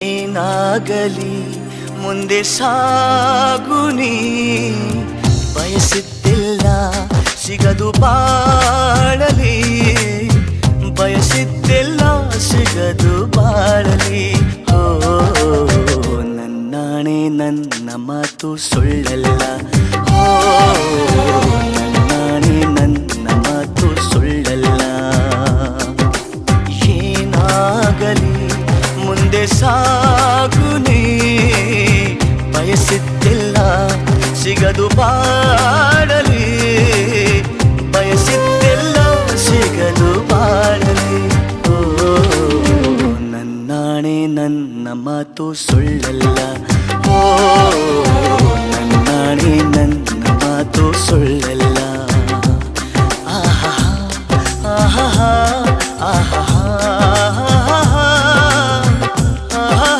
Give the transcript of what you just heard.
ಏನಾಗಲಿ, ಮುಂದೆ ಸಾಗುನಿ ಬಯಸಿದ್ದಿಲ್ಲ, ಸಿಗದು ಬಾಳಲಿ. ಬಯಸಿದ್ದಿಲ್ಲ, ಸಿಗದು ಬಾಳಲಿ. ಓ ನನ್ನಾಣೆ ನನ್ನ ಮಾತು ಸುಳ್ಳಲ್ಲ. ಓ ಮುಂದೆ ಸಾಗುನಿ ಬಯಸಿದ್ದಿಲ್ಲ, ಸಿಗದು ಬಾಡಲಿ ಬಯಸಿದ್ದಿಲ್ಲ, ಸಿಗದು ಬಾಡಲಿ ಓ, ನನ್ನಾಣೆ ನನ್ನ ಮಾತು ಸುಳ್ಳಲ್ಲ. ಓ, ನನ್ನಾಣೆ ನನ್ನ ಮಾತು ಸುಳ್ಳಲ್ಲ.